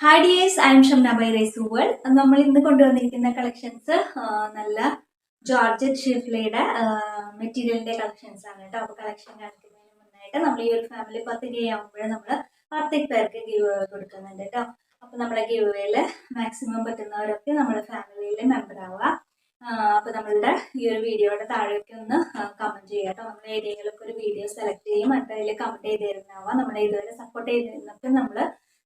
Hi dears I am Shamna by rice നമ്മൾ ഇന്ന് കൊണ്ടുവന്നിരിക്കുന്ന collections നല്ല ജോർജറ്റ് ഷിഫ്ലയുടെ മെറ്റീരിയലിന്റെ കളക്ഷൻസ് ആണ് കേട്ടോ. അപ്പോൾ കളക്ഷൻ കാണിക്കുന്നതിന് മുന്നായിട്ട് നമ്മൾ ഈ ഒരു ഫാമിലി പത്ത് ഗേ നമ്മൾ പത്ത് പേർക്ക് ഗീവ് കൊടുക്കുന്നുണ്ട് കേട്ടോ. അപ്പോൾ നമ്മുടെ ഗിവ് മാക്സിമം പറ്റുന്നവരൊക്കെ നമ്മുടെ ഫാമിലിയിലെ മെമ്പർ ആവുക. അപ്പോൾ നമ്മളുടെ ഈ ഒരു വീഡിയോയുടെ താഴേക്ക് ഒന്ന് കമന്റ് ചെയ്യുക കേട്ടോ. നമ്മൾ ഏതെങ്കിലും ഒരു വീഡിയോ സെലക്ട് ചെയ്യും അതിൽ കമന്റ് ചെയ്ത് തരുന്നതാവുക. നമ്മളെ ഇതുവരെ സപ്പോർട്ട് ചെയ്തിരുന്നൊക്കെ നമ്മൾ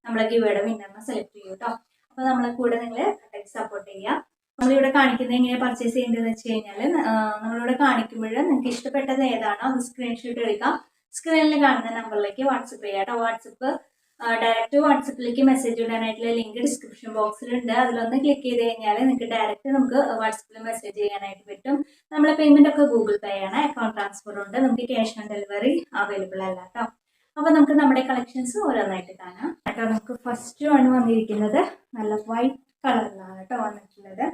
നമ്മളെ ഗിവയുടെ വിന്നറിനെ സെലക്ട് ചെയ്യും കേട്ടോ അപ്പോൾ നമ്മളെ കൂടെ നിങ്ങൾ സപ്പോർട്ട് ചെയ്യുക നമ്മളിവിടെ കാണിക്കുന്നത് എങ്ങനെ പർച്ചേസ് ചെയ്യേണ്ടതെന്ന് വെച്ച് കഴിഞ്ഞാൽ നമ്മളിവിടെ കാണിക്കുമ്പോൾ നിങ്ങൾക്ക് ഇഷ്ടപ്പെട്ടത് ഏതാണോ അത് സ്ക്രീൻഷോട്ട് എടുക്കാം. സ്ക്രീനിൽ കാണുന്ന നമ്പറിലേക്ക് വാട്സപ്പ് ചെയ്യാം കേട്ടോ വാട്സപ്പ് ഡയറക്റ്റ് വാട്സപ്പിലേക്ക് മെസ്സേജ് ഇടാനായിട്ടുള്ള ലിങ്ക് ഡിസ്ക്രിപ്ഷൻ ബോക്സിലുണ്ട് അതിലൊന്ന് ക്ലിക്ക് ചെയ്ത് കഴിഞ്ഞാൽ നിങ്ങൾക്ക് ഡയറക്റ്റ് നമുക്ക് വാട്സപ്പിൽ മെസ്സേജ് ചെയ്യാനായിട്ട് പറ്റും. നമ്മളെ പേയ്മെന്റ് ഒക്കെ ഗൂഗിൾ പേ ആണ്. അക്കൗണ്ട് ട്രാൻസ്ഫർ ഉണ്ട്. നമുക്ക് ക്യാഷ് ഓൺ ഡെലിവറി അവൈലബിൾ അല്ല കേട്ടോ അപ്പോൾ നമുക്ക് നമ്മുടെ കളക്ഷൻസ് ഓരോന്നായിട്ട് കാണാം. കേട്ടോ നമുക്ക് ഫസ്റ്റ് ആണ് വന്നിരിക്കുന്നത് നല്ല വൈറ്റ് കളറിലാണ് കേട്ടോ വന്നിട്ടുള്ളത്.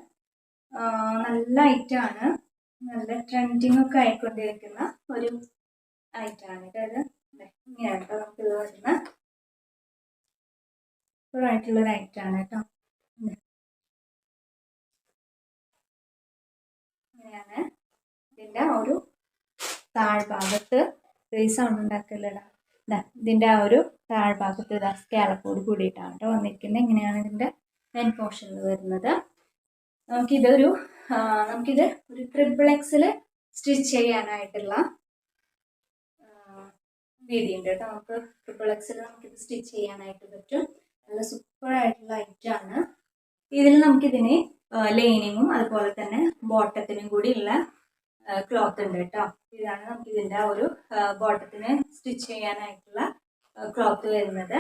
നല്ല ഐറ്റാണ് നല്ല ട്രെൻഡിങ് ഒക്കെ ആയിക്കൊണ്ടിരിക്കുന്ന ഒരു കേട്ടോ ഇത്. ഇങ്ങനെയാണ് കേട്ടോ ഇത് വരുന്ന ആയിട്ടുള്ള ഒരു ഐറ്റാണ് കേട്ടോ. ഇങ്ങനെയാണ് ഇതിന്റെ ഒരു താഴ്ഭാഗത്ത് ഈ സൗണ്ട് ഉണ്ടാക്കലടാ ഇതാ ഇതിന്റെ ആ ഒരു താഴ്ഭാഗത്ത് ഇതാ സ്കാലപ്പോട് കൂടിയിട്ടാണ് കേട്ടോ വന്നിരിക്കുന്നത് ഇങ്ങനെയാണ് ഇതിന്റെ മെൻ പോർഷനിൽ വരുന്നത്. നമുക്കിതൊരു നമുക്കിത് ഒരു ട്രിപ്പിൾ എക്സിൽ സ്റ്റിച്ച് ചെയ്യാനായിട്ടുള്ള രീതിയുണ്ട് കേട്ടോ നമുക്ക് ട്രിപ്പിൾ എക്സിൽ നമുക്കിത് സ്റ്റിച്ച് ചെയ്യാനായിട്ട് പറ്റും. നല്ല സൂപ്പർ ആയിട്ടുള്ള ഐറ്റാണ് ഇതിൽ നമുക്കിതിന് ലൈനിങ്ങും അതുപോലെ തന്നെ ബോട്ടത്തിനും കൂടി ഉള്ള ക്ലോത്ത് ഉണ്ട് കേട്ടോ. ഇതാണ് നമുക്ക് ഇതിന്റെ ഒരു ബോട്ടത്തിന് സ്റ്റിച്ച് ചെയ്യാനായിട്ടുള്ള ക്ലോത്ത് വരുന്നത്.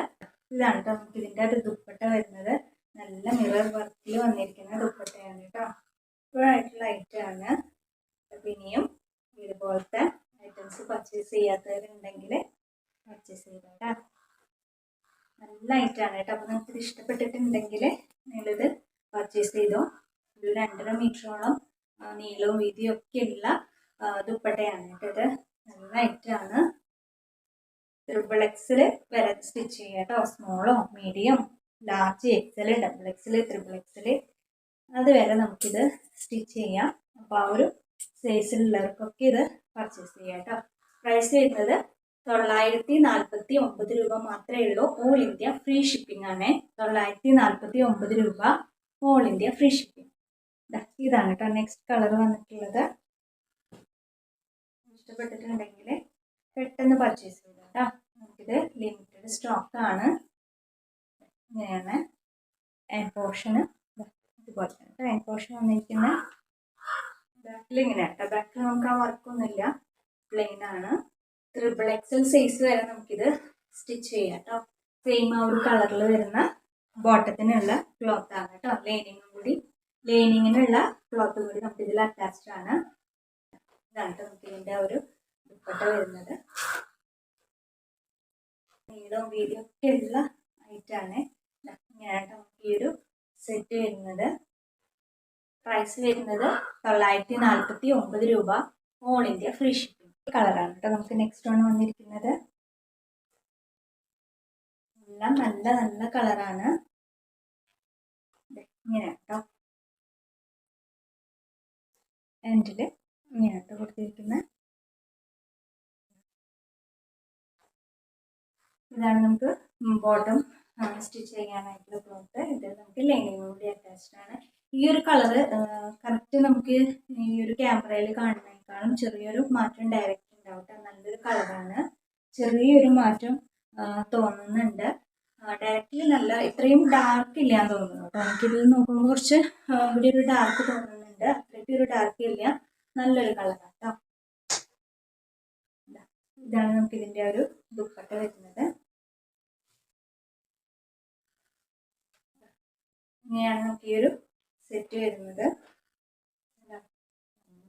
ഇതാണ് കേട്ടോ നമുക്ക് ഇതിന്റെ ഒരു ദുപ്പട്ട വരുന്നത്. നല്ല മിറർ വർക്കിൽ വന്നിരിക്കുന്ന ദുപ്പട്ടയാണ് കേട്ടോ. ഇപ്പോഴായിട്ടുള്ള ഐറ്റമാണ് പിന്നെയും ഇതുപോലത്തെ ഐറ്റംസ് പർച്ചേസ് ചെയ്യാത്തവരുണ്ടെങ്കിൽ പർച്ചേസ് ചെയ്തോട്ടാ നല്ല ഐറ്റമാണ് കേട്ടോ. അപ്പോൾ നിങ്ങൾക്ക് ഇത് ഇഷ്ടപ്പെട്ടിട്ടുണ്ടെങ്കിൽ നിങ്ങളിത് പർച്ചേസ് ചെയ്തോ. ഒരു രണ്ടര മീറ്ററോളം നീളവും വീതിയും ഒക്കെ ഉള്ള ദുപ്പട്ടയാണ് കേട്ടോ നന്നായിട്ടാണ് ട്രിപ്പിൾ എക്സിൽ വരെ സ്റ്റിച്ച് ചെയ്യുക കേട്ടോ. സ്മോളോ medium large XL double XL triple XL അതുവരെ നമുക്കിത് സ്റ്റിച്ച് ചെയ്യാം. അപ്പോൾ ആ ഒരു സൈസിലുള്ളവർക്കൊക്കെ ഇത് പർച്ചേസ് ചെയ്യാം കേട്ടോ. പ്രൈസ് വരുന്നത് തൊള്ളായിരത്തി നാൽപ്പത്തി ഒമ്പത് രൂപ മാത്രമേ ഉള്ളൂ. ഓൾ ഇന്ത്യ ഫ്രീ ഷിപ്പിംഗ് ആണ്. തൊള്ളായിരത്തി നാൽപ്പത്തി ഒമ്പത് രൂപ ഓൾ ഇന്ത്യ ഫ്രീ ഷിപ്പിംഗ് ഇതാണ് കേട്ടോ നെക്സ്റ്റ് കളർ വന്നിട്ടുള്ളത്. ഇഷ്ടപ്പെട്ടിട്ടുണ്ടെങ്കിൽ പെട്ടെന്ന് പർച്ചേസ് ചെയ്തു കേട്ടോ നമുക്കിത് ലിമിറ്റഡ് സ്റ്റോക്ക് ആണ്. ഇങ്ങനെയാണ്. ആൻഡ് ഇതുപോലെ തന്നെ ആൻഡ് പോർഷൻ വന്നിരിക്കുന്ന. ബാക്കിൽ ഇങ്ങനെ കേട്ടോ ബാക്കിൽ നമുക്ക് ആ വർക്കൊന്നുമില്ല പ്ലെയിൻ ആണ്. ത്രിബിൾ എക്സൽ സൈസ് വരെ നമുക്കിത് സ്റ്റിച്ച് ചെയ്യാം കേട്ടോ സെയിം ആ ഒരു കളറിൽ വരുന്ന ബോട്ടത്തിനുള്ള ക്ലോത്ത് ആണ് കേട്ടോ ലൈനിങ്ങും കൂടി ലൈനിങ്ങിനുള്ള ക്ലോത്ത് കൂടി നമുക്ക് ഇതിൽ അറ്റാച്ച്ഡ് ആണ്. ഇതാണ് നമുക്ക് ഇതിന്റെ ഒരു ദുപ്പട്ട വരുന്നത്. നീളവും വീതിയും ഒക്കെ ഉള്ള ഐറ്റാണ് ഇങ്ങനെയാണ് നമുക്ക് ഈ ഒരു സെറ്റ് വരുന്നത്. പ്രൈസ് വരുന്നത് തൊള്ളായിരത്തി നാൽപ്പത്തി ഒമ്പത് രൂപ ഓൾ ഇന്ത്യ ഫ്രീ ഷിപ്പിംഗ് കളറാണ് കേട്ടോ നമുക്ക് നെക്സ്റ്റ് ആണ് വന്നിരിക്കുന്നത്. എല്ലാം നല്ല നല്ല കളറാണ് ഇങ്ങനെ കേട്ടോ. എൻഡിൽ ഇങ്ങനെ കേട്ടോ കൊടുത്തിരിക്കുന്നത് ഇതാണ് നമുക്ക് ബോട്ടം സ്റ്റിച്ച് ചെയ്യാനായിട്ടുള്ള ക്ലോത്ത് ഇത് നമുക്ക് ലൈനിങ് കൂടി അറ്റാച്ച്ഡ് ആണ്. ഈ ഒരു കളറ് കറക്റ്റ് നമുക്ക് ഈ ഒരു ക്യാമറയിൽ കാണുന്നതിനേക്കാളും ചെറിയൊരു മാറ്റം ഡയറക്റ്റ് ഉണ്ടാവും നല്ലൊരു കളറാണ് ചെറിയൊരു മാറ്റം തോന്നുന്നുണ്ട്. ഡയറക്റ്റ്ലി നല്ല ഇത്രയും ഡാർക്ക് ഇല്ലാന്ന് തോന്നുന്നു കേട്ടോ. എനിക്കിത് നോക്കുമ്പോൾ കുറച്ച് ഇവിടെ ഒരു ഡാർക്ക് അത്രയ്ക്ക് ഒരു ഡാർക്ക് ഇല്ല നല്ലൊരു കളറാണ് കേട്ടോ ഇതാണ് നമുക്ക് ഇതിന്റെ ഒരു ദുപ്പട്ട വരുന്നത്. ഇങ്ങനെയാണ് നമുക്ക് ഈ ഒരു സെറ്റ് വരുന്നത്.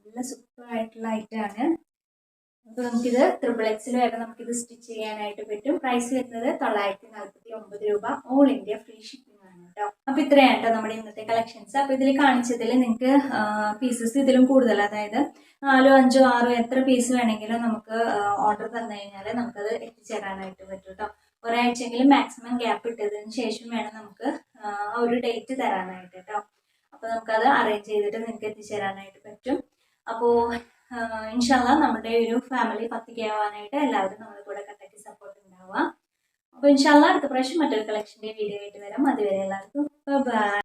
നല്ല സൂപ്പർ ആയിട്ടുള്ള ഐറ്റമാണ് അപ്പോൾ നമുക്കിത് ത്രിബിൾ എക്സിൽ വരെ നമുക്കിത് സ്റ്റിച്ച് ചെയ്യാനായിട്ട് പറ്റും. പ്രൈസ് വരുന്നത് തൊള്ളായിരത്തി നാൽപ്പത്തി ഒമ്പത് രൂപ. ഓൾ ഇന്ത്യ ഫ്രീ ഷിപ്പിംഗ് ആണ് കേട്ടോ അപ്പൊ ഇത്രയാണ് കേട്ടോ നമ്മുടെ ഇന്നത്തെ കളക്ഷൻസ് അപ്പോൾ ഇതിൽ കാണിച്ചതിൽ നിങ്ങൾക്ക് പീസസ് ഇതിലും കൂടുതൽ അതായത് നാലോ അഞ്ചോ ആറോ എത്ര പീസ് വേണമെങ്കിലും നമുക്ക് ഓർഡർ തന്നു കഴിഞ്ഞാൽ നമുക്കത് എത്തിച്ചേരാനായിട്ട് പറ്റും കേട്ടോ ഒരാഴ്ചയെങ്കിലും മാക്സിമം ഗ്യാപ്പ് ഇട്ടതിന് ശേഷം വേണം നമുക്ക് ഒരു ഡേറ്റ് തരാനായിട്ട് കേട്ടോ അപ്പോൾ നമുക്കത് അറേഞ്ച് ചെയ്തിട്ട് നിങ്ങൾക്ക് എത്തിച്ചേരാനായിട്ട് പറ്റും. അപ്പോൾ ഇൻഷാല്ല നമ്മുടെ ഒരു ഫാമിലി പത്തിക്കാവാനായിട്ട് എല്ലാവരും നമ്മുടെ കൂടെ കട്ടയ്ക്ക് സപ്പോർട്ട് ഉണ്ടാവുക. അപ്പോൾ ഇൻഷാല്ല അടുത്ത പ്രാവശ്യം മറ്റൊരു കളക്ഷന്റെ വീഡിയോ ആയിട്ട് വരാം. അതുവരെ എല്ലാവർക്കും ബൈ